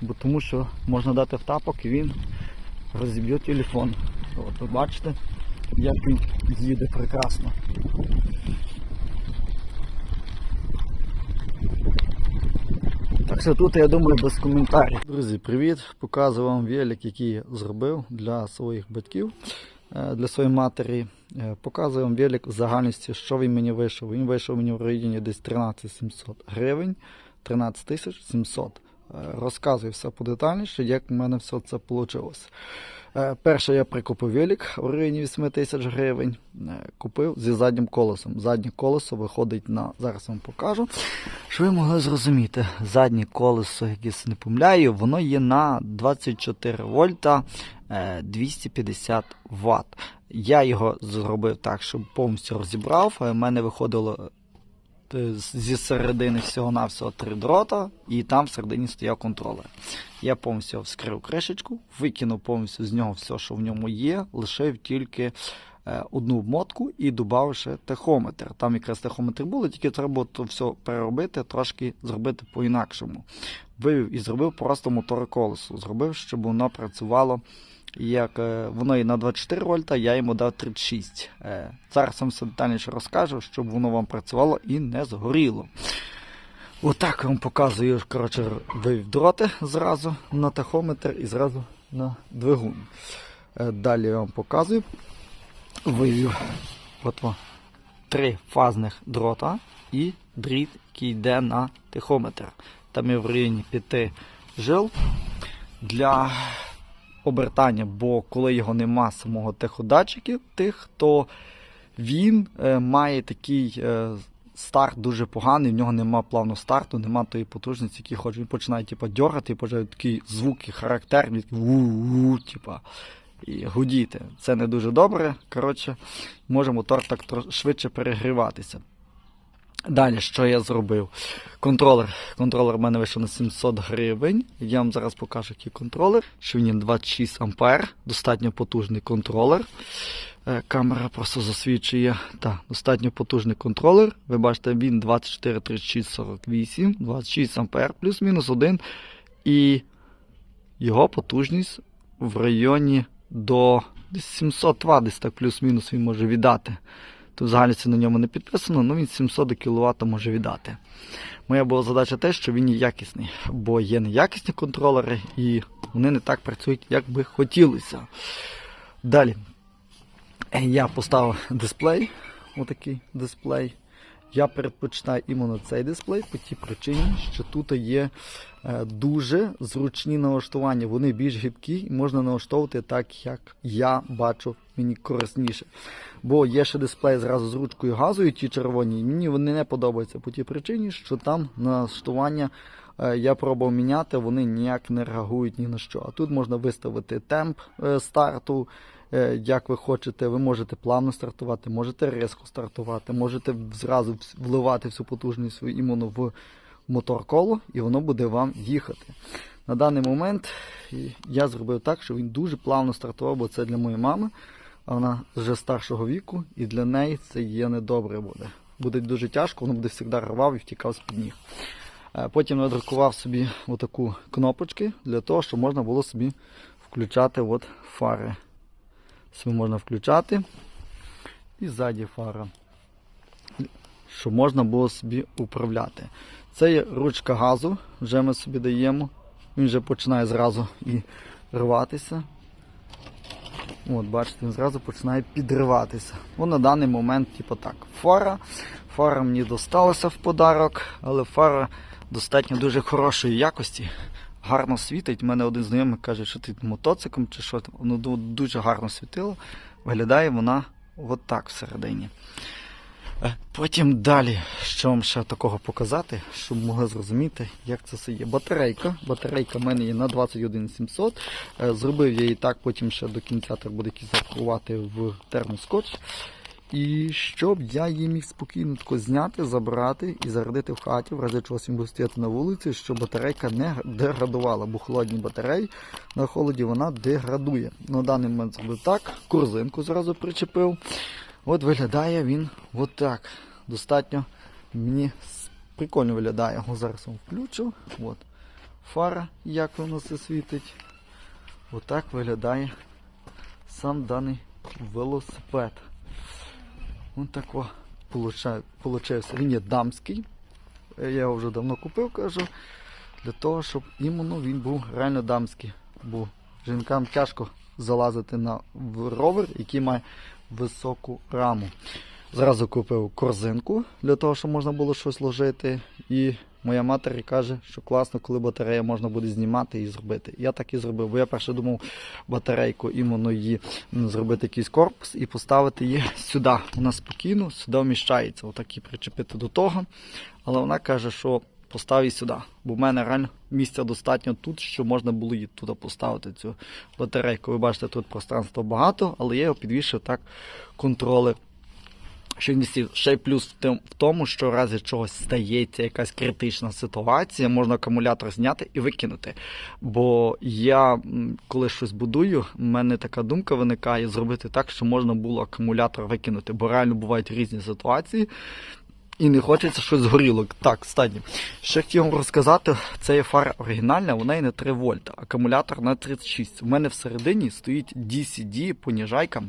Бо тому що можна дати в тапок і він розіб'є телефон. От ви бачите, як він їде прекрасно. Так що тут, я думаю, без коментарів. Друзі, привіт! Показую вам велик, який зробив для своїх батьків, е, для своєї матері. Е, Показую вам велик в загальності, що він мені вийшов. Він вийшов мені в районі десь 13 700 гривень, 13 тисяч 700. Е, Розказую все подетальніше, як в мене все це вийшло. Перше я прикупив велик в районі 8 тисяч гривень. Е, Купив зі заднім колесом. Заднє колесо виходить на. Зараз вам покажу. Що ви могли зрозуміти? Заднє колесо, якесь не помиляю, воно є на 24 вольта е, 250 Вт. Я його зробив так, щоб повністю розібрав. У мене виходило е, зі середини всього-навсього три дрота, і там всередині стояв контролер. Я повністю вскрив кришечку, викинув повністю з нього все, що в ньому є, лишив тільки е, одну обмотку і додав ще тахометр. Там якраз тахометр були, тільки треба було то все переробити, трошки зробити по-інакшому. Вивів і зробив просто мотор колесо. Зробив, щоб воно працювало як е, воно і на 24 вольта, я йому дав 36. Е, Зараз вам все детальніше розкажу, щоб воно вам працювало і не згоріло. Отак вам показую, коротше, вивів дроти зразу на тахометр і зразу на двигун. Е, Далі я вам показую. Вивів от во, три фазних дрота і дріт, який йде на тахометр. Там є в районі 5 жил для обертання, бо коли його нема самого теходатчиків, тих, то він е, має такий е, старт дуже поганий, в нього нема плавного старту, нема тої потужності, який хоче. Він починає типу, дергати, і починає такі звуки характерні, у і гудіти. Це не дуже добре. Коротше, може мотор так швидше перегріватися. Далі, що я зробив? Контролер. Контролер в мене вийшов на 700 гривень. Я вам зараз покажу, який контролер. Що він 26 ампер, достатньо потужний контролер. Е, Камера просто засвідчує. Так, достатньо потужний контролер. Ви бачите, він 24, 36, 48, 26 ампер, плюс-мінус 1. І його потужність в районі до 700 Вт, десь так плюс-мінус він може віддати. Тут взагалі це на ньому не підписано, але він 700 кВт може віддати. Моя була задача те, що він є якісний, бо є неякісні контролери і вони не так працюють, як би хотілося. Далі е, я поставив дисплей, отакий дисплей. Я передпочитаю іменно цей дисплей по тій причині, що тут є е, дуже зручні налаштування. Вони більш гибкі і можна налаштовувати так, як я бачу, мені корисніше. Бо є ще дисплей зразу з ручкою газою, ті червоні, і мені вони не подобаються по тій причині, що там налаштування е, я пробував міняти, вони ніяк не реагують ні на що. А тут можна виставити темп е, старту, як ви хочете. Ви можете плавно стартувати, можете різко стартувати, можете зразу вливати всю потужність свою іменно в мотор коло, і воно буде вам їхати. На даний момент я зробив так, що він дуже плавно стартував, бо це для моєї мами. А вона вже старшого віку, і для неї це є недобре буде. Буде дуже тяжко, воно буде завжди рвав і втікав з-під ніг. Е, Потім надрукував собі отаку кнопочки для того, щоб можна було собі включати от фари. Собі можна включати. І ззаді фара. Щоб можна було собі управляти. Це є ручка газу, вже ми собі даємо. Він вже починає зразу і рватися. От, бачите, він зразу починає підриватися. Ну, на даний момент, типу так, фара. Фара мені досталася в подарок, але фара достатньо дуже хорошої якості. Гарно світить. У мене один знайомий каже, що ти мотоциклом чи що там. Воно дуже гарно світило. Виглядає вона от так всередині. Е, Потім далі, що вам ще такого показати, щоб могли зрозуміти, як це все є. Батарейка. Батарейка в мене є на 21700. Е, Зробив я її так, потім ще до кінця так буде якийсь в термоскотч. І щоб я її міг спокійно тако зняти, забрати і зарядити в хаті, в разі чогось він буде стояти на вулиці, щоб батарейка не деградувала, бо холодні батареї на холоді вона деградує. На даний момент зробив так, корзинку зразу причепив. От виглядає він отак. Достатньо мені прикольно виглядає. Його зараз включу. От. фара, як воно все світить. Отак виглядає сам даний велосипед. Ось тако получа- получився. Він дамський. Е, Я його вже давно купив, кажу, для того, щоб іменно він був реально дамський. Бо жінкам тяжко залазити на ровер, який має високу раму. Зразу купив корзинку для того, щоб можна було щось ложити. І моя матері каже, що класно, коли батарея можна буде знімати і зробити. Я так і зробив, бо я перше думав батарейку іменно її зробити якийсь корпус і поставити її сюди. Вона спокійно сюди вміщається. Отак і причепити до того. Але вона каже, що постав її сюди. Бо в мене реально місця достатньо тут, що можна було її туди поставити, цю батарейку. Ви бачите, тут пространства багато, але я його підвішив так контролер що він висів. Ще плюс в тим- в тому, що в разі чогось стається якась критична ситуація, можна акумулятор зняти і викинути. Бо я, коли щось будую, в мене така думка виникає зробити так, що можна було акумулятор викинути. Бо реально бувають різні ситуації. І не хочеться щось згоріло. Так, кстати, ще хотів вам розказати, це фара оригінальна, вона є на 3 вольта, акумулятор на 36. У мене всередині стоїть DCD поніжайка,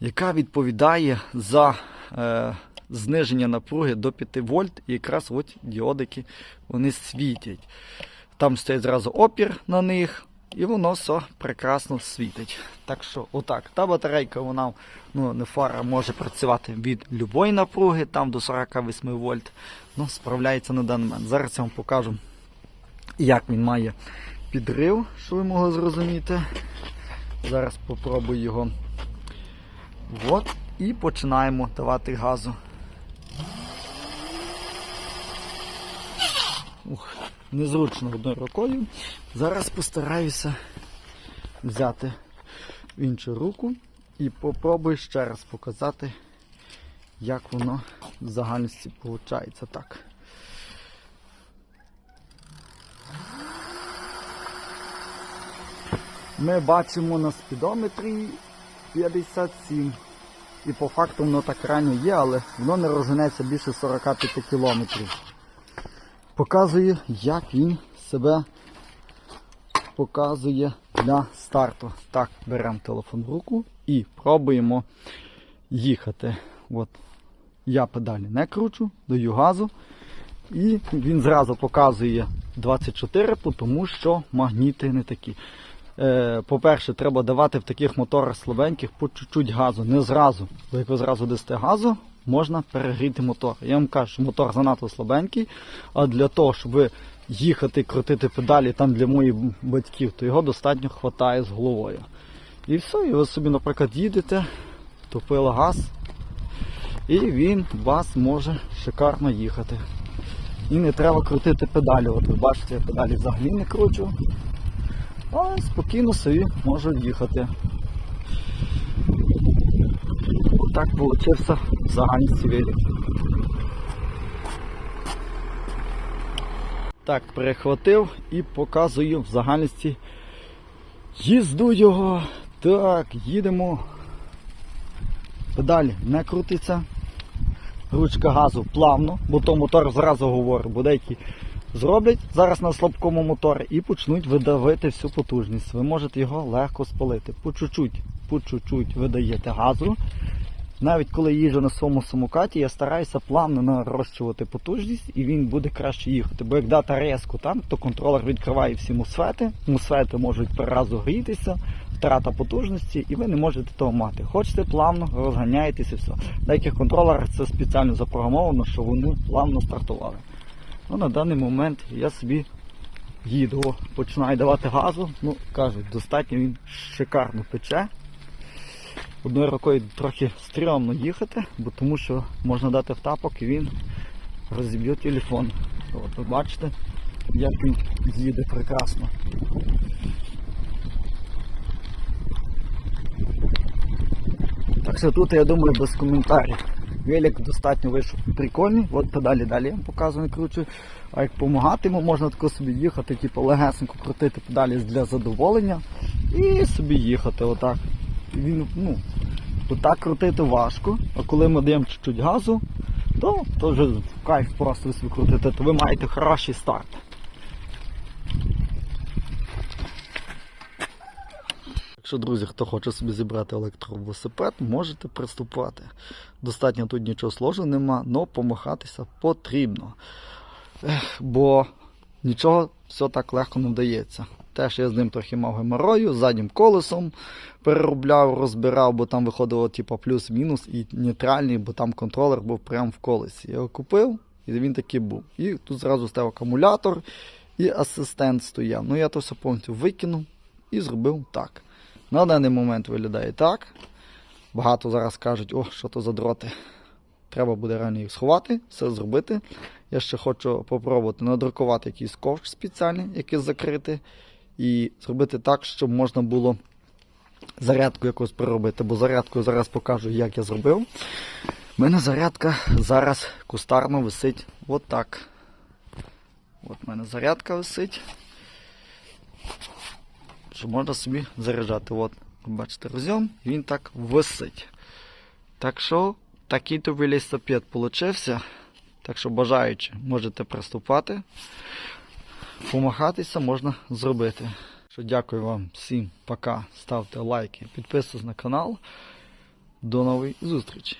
яка відповідає за е, зниження напруги до 5 вольт, і якраз от діодики вони світять. Там стоїть зразу опір на них, і воно все прекрасно світить. Так що, отак, та батарейка, вона ну, не фара може працювати від любої напруги, там до 48 вольт. Ну, справляється на даний момент. Зараз я вам покажу, як він має підрив, що ви могли зрозуміти. Зараз попробую його. От, і починаємо давати газу. Ух, незручно одною рукою. Зараз постараюся взяти в іншу руку і попробую ще раз показати, як воно в загальності виходить так. Ми бачимо на спідометрі 57. І по факту воно так реально є, але воно не розженеться більше 45 кілометрів. Показую, як він себе показує для старту. Так, беремо телефон в руку і пробуємо їхати. От. Я педалі не кручу, даю газу. І він зразу показує 24, тому що магніти не такі. Е, По-перше, треба давати в таких моторах слабеньких по чуть-чуть газу, не зразу. Бо як ви зразу дасте газу, можна перегріти мотор. Я вам кажу, що мотор занадто слабенький, а для того, щоб їхати, крутити педалі там для моїх батьків, то його достатньо хватає з головою. І все, і ви собі, наприклад, їдете, топили газ, і він вас може шикарно їхати. І не треба крутити педалі. От ви бачите, я педалі взагалі не кручу. А спокійно собі можу їхати. Так вийшов загальний велик. Так, перехватив і показую в загальності їзду його. Так, їдемо. Педаль не крутиться. Ручка газу плавно, бо то мотор зразу говорить, бо деякі зроблять зараз на слабкому моторі і почнуть видавити всю потужність. Ви можете його легко спалити. По чуть-чуть, по чуть-чуть видаєте газу. Навіть коли їжджу на своєму самокаті, я стараюся плавно нарощувати потужність і він буде краще їхати. Бо як дати резку там, то контролер відкриває всі мусфети. Мусфети можуть переразу грітися, втрата потужності, і ви не можете того мати. Хочете плавно, розганяєтесь і все. В деяких контролерах це спеціально запрограмовано, що вони плавно стартували. Ну, на даний момент я собі їду, починаю давати газу. Ну, кажуть, достатньо він шикарно пече. Одною рукою трохи стрьомно їхати, бо тому що можна дати в тапок і він розіб'є телефон. От ви бачите, як він їде прекрасно. Так що тут, я думаю, без коментарів. Велик достатньо вийшов прикольний, от педалі далі я вам показую, кручу. А як допомагати йому, можна тако собі їхати, типу легесенько крутити педалі для задоволення і собі їхати отак. Він, ну, отак крутити важко, а коли ми даємо чуть-чуть газу, то, то вже кайф просто ви собі крутите, то ви маєте хороший старт. Що, друзі, хто хоче собі зібрати електровелосипед, можете приступати. Достатньо тут нічого сложного нема, але помахатися потрібно. Бо нічого все так легко не вдається. Теж я з ним трохи мав геморою, заднім колесом переробляв, розбирав, бо там виходило типу, плюс-мінус і нейтральний, бо там контролер був прямо в колесі. Я його купив, і він такий був. І тут зразу став акумулятор і асистент стояв. Ну я то все повністю викинув і зробив так. На даний момент виглядає так. Багато зараз кажуть, о, що то за дроти. Треба буде реально їх сховати, все зробити. Я ще хочу попробувати надрукувати якийсь ковш спеціальний, який закрити, і зробити так, щоб можна було зарядку якусь переробити, бо зарядку зараз покажу, як я зробив. У мене зарядка зараз кустарно висить отак. От в мене зарядка висить. Що можна собі заряджати. От, бачите, розйом, він так висить. Так що, такий то велосипед получився. Так що бажаючи, можете приступати. Помахатися можна зробити. Що дякую вам всім, пока. Ставте лайки, підписуйтесь на канал. До нової зустрічі!